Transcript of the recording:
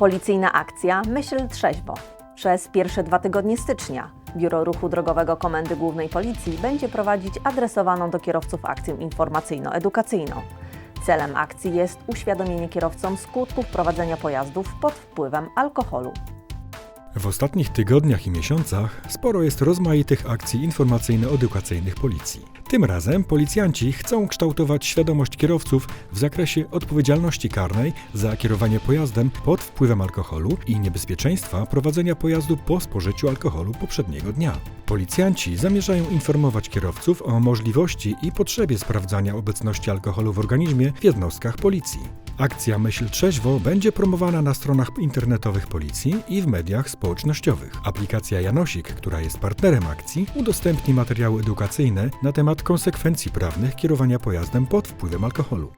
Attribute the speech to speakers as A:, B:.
A: Policyjna akcja Myśl Trzeźwo. Przez pierwsze dwa tygodnie stycznia Biuro Ruchu Drogowego Komendy Głównej Policji będzie prowadzić adresowaną do kierowców akcję informacyjno-edukacyjną. Celem akcji jest uświadomienie kierowcom skutków prowadzenia pojazdów pod wpływem alkoholu.
B: W ostatnich tygodniach i miesiącach sporo jest rozmaitych akcji informacyjno-edukacyjnych policji. Tym razem policjanci chcą kształtować świadomość kierowców w zakresie odpowiedzialności karnej za kierowanie pojazdem pod wpływem alkoholu i niebezpieczeństwa prowadzenia pojazdu po spożyciu alkoholu poprzedniego dnia. Policjanci zamierzają informować kierowców o możliwości i potrzebie sprawdzania obecności alkoholu w organizmie w jednostkach policji. Akcja Myśl Trzeźwo będzie promowana na stronach internetowych policji i w mediach społecznościowych. Aplikacja Janosik, która jest partnerem akcji, udostępni materiały edukacyjne na temat konsekwencji prawnych kierowania pojazdem pod wpływem alkoholu.